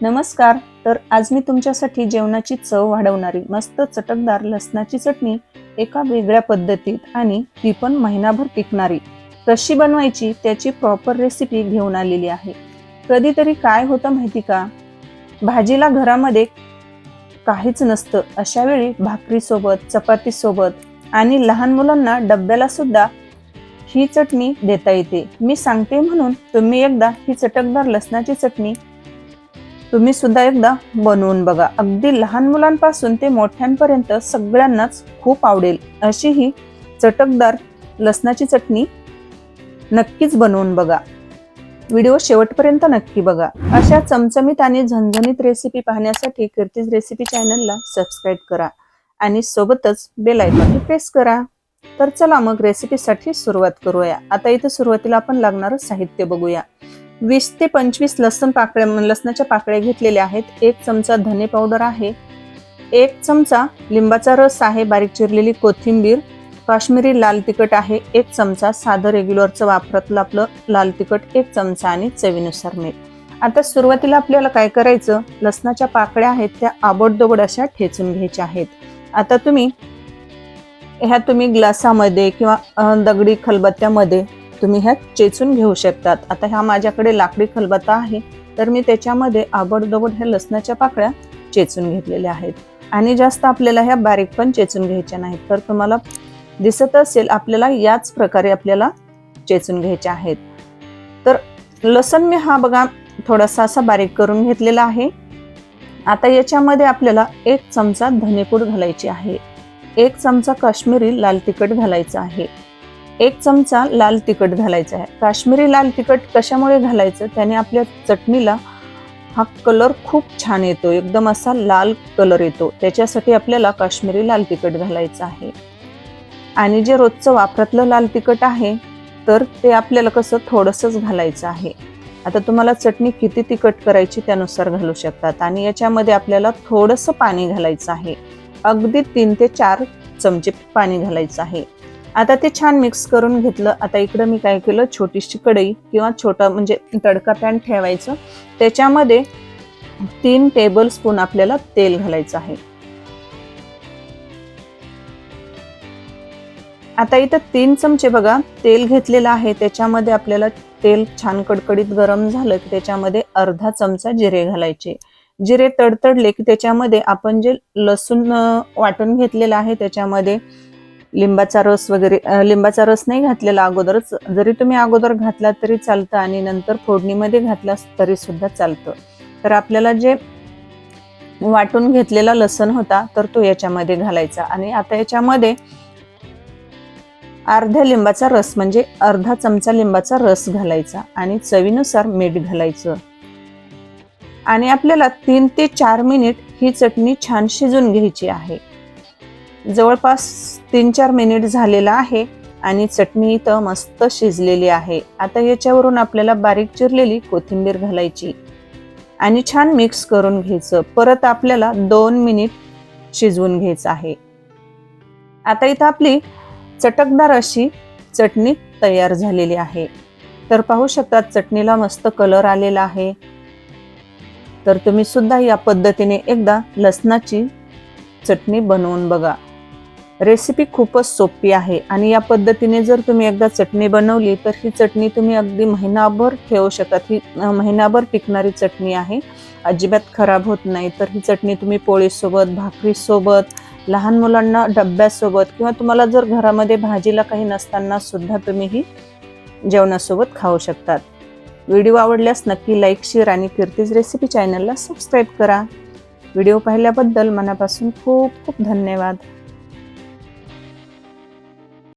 नमस्कार तर आज मी तुमच्यासाठी जेवणाची चव वाढवणारी मस्त चटकदार लसणाची चटणी एका वेगळ्या पद्धतीत आणि ती पण महिनाभर टिकणारी कशी बनवायची त्याची प्रॉपर रेसिपी घेऊन आलेली आहे. कधीतरी काय होतं माहिती का? भाजीला घरामध्ये काहीच नसतं. अशा वेळी भाकरीसोबत चपातीसोबत आणि लहान मुलांना डब्याला सुद्धा ही चटणी देता येते. मी सांगते म्हणून तुम्ही एकदा ही चटकदार लसणाची चटणी तुम्ही सुद्धा एकदा बनवून बघा. अगदी लहान मुलांपासून ते मोठ्यांपर्यंत सगळ्यांनाच खूप आवडेल. अशी ही चटकदार लसणाची चटणी नक्कीच बनवून बघा. व्हिडिओ शेवटपर्यंत नक्की बघा. अशा चमचमीत आणि झणझणीत रेसिपी पाहण्यासाठी कीर्तीज रेसिपी चॅनलला सबस्क्राईब करा आणि सोबतच बेल आयकॉन प्रेस करा. तर चला मग रेसिपीसाठी सुरुवात करूया. आता इथे सुरुवातीला आपण लागणारं साहित्य बघूया. वीस ते पंचवीस लसण पाकळ्या लसणाच्या पाकळ्या घेतलेल्या आहेत. एक चमचा धने पावडर आहे. एक चमचा लिंबाचा रस आहे बारीक चिरलेली कोथिंबीर. काश्मीरी लाल तिखट आहे एक चमचा. साधं रेग्युलरचं वापरातलं आपलं लाल तिखट एक चमचा आणि चवीनुसार मीठ. आता सुरुवातीला आपल्याला काय करायचं? लसणाच्या पाकळ्या आहेत त्या आबडदोबड अशा ठेचून घ्यायच्या आहेत. आता तुम्ही ह्या तुम्ही ग्लासामध्ये किंवा दगडी खलबत्त्यामध्ये तुम्ही ह्या चेचून घेऊ शकतात. आता ह्या माझ्याकडे लाकडी खलबत्ता आहे तर मी त्याच्यामध्ये आबडदोबड ह्या लसणाच्या पाकळ्या चेचून घेतलेल्या आहेत. आणि जास्त आपल्याला ह्या बारीक पण चेचून घ्यायच्या नाहीत तर तुम्हाला दिसत असेल आपल्याला याच प्रकारे आपल्याला चेचून घ्यायच्या आहेत. तर लसण मी हा बघा थोडासा असा बारीक करून घेतलेला आहे. आता याच्यामध्ये आपल्याला एक चमचा धनेपूड घालायची आहे. एक चमचा काश्मीरी लाल तिखट घालायचं आहे. एक चमचा लाल तिखट घालायचा आहे. काश्मीरी लाल तिखट कशामुळे घालायचं? त्याने आपल्या चटणीला हा कलर खूप छान येतो. एकदम असा लाल कलर येतो. त्याच्यासाठी आपल्याला काश्मीरी लाल तिखट घालायचं आहे. आणि जे रोजचं वापरातलं लाल तिखट आहे तर ते आपल्याला कसं थोडंसंच घालायचं आहे. आता तुम्हाला चटणी किती तिखट करायची त्यानुसार घालू शकतात. आणि याच्यामध्ये आपल्याला थोडंसं पाणी घालायचं आहे. अगदी तीन ते चार चमचे पाणी घालायचं आहे. आता ते छान मिक्स करून घेतलं. आता इकडं मी काय केलं छोटीशी कढई किंवा छोटा म्हणजे तडका पॅन ठेवायचं. त्याच्यामध्ये तीन टेबल स्पून आपल्याला तेल घालायचं आहे. आता इथं तीन चमचे बघा तेल घेतलेलं आहे. त्याच्यामध्ये आपल्याला तेल छान कडकडीत गरम झालं की त्याच्यामध्ये अर्धा चमचा जिरे घालायचे. जिरे तडतडले की त्याच्यामध्ये आपण जे लसूण वाटून घेतलेलं आहे त्याच्यामध्ये लिंबाचा रस वगैरे लिंबाचा रस नाही घातलेला अगोदरच. जरी तुम्ही अगोदर घातला तरी चालतं आणि नंतर फोडणीमध्ये घातला तरी सुद्धा चालतं. तर आपल्याला जे वाटून घेतलेला लसण होता तर तो याच्यामध्ये घालायचा. आणि आता याच्यामध्ये अर्ध्या लिंबाचा रस म्हणजे अर्धा चमचा लिंबाचा रस घालायचा आणि चवीनुसार मीठ घालायचं. आणि आपल्याला तीन ते चार मिनिट ही चटणी छान शिजून घ्यायची आहे. जवळपास तीन चार मिनिट झालेला आहे आणि चटणी इथं मस्त शिजलेली आहे. आता याच्यावरून आपल्याला बारीक चिरलेली कोथिंबीर घालायची आणि छान मिक्स करून घ्यायचं. परत आपल्याला दोन मिनिट शिजवून घ्यायचं आहे. आता इथं आपली चटकदार अशी चटणी तयार झालेली आहे. तर पाहू शकता चटणीला मस्त कलर आलेला आहे. तर तुम्ही सुद्धा या पद्धतीने एकदा लसणाची चटणी बनवून बघा. रेसिपी खूपच सोपी आहे आणि या पद्धतीने जर तुम्ही एकदा चटणी बनवली तर ही चटणी तुम्ही अगदी महिनाभर ठेवू शकतात ही महिनाभर टिकणारी चटणी आहे. अजिबात खराब होत नाही. तर ही चटणी तुम्ही पोळीसोबत भाकरीसोबत लहान मुलांना डब्यासोबत किंवा तुम्हाला जर घरामध्ये भाजीला काही नसताना सुद्धा तुम्ही ही जेवणासोबत खाऊ शकतात. व्हिडिओ आवडल्यास नक्की लाईक शेअर आणि कीर्तीज रेसिपी चॅनलला सबस्क्राईब करा. व्हिडिओ पाहिल्याबद्दल मनापासून खूप खूप धन्यवाद.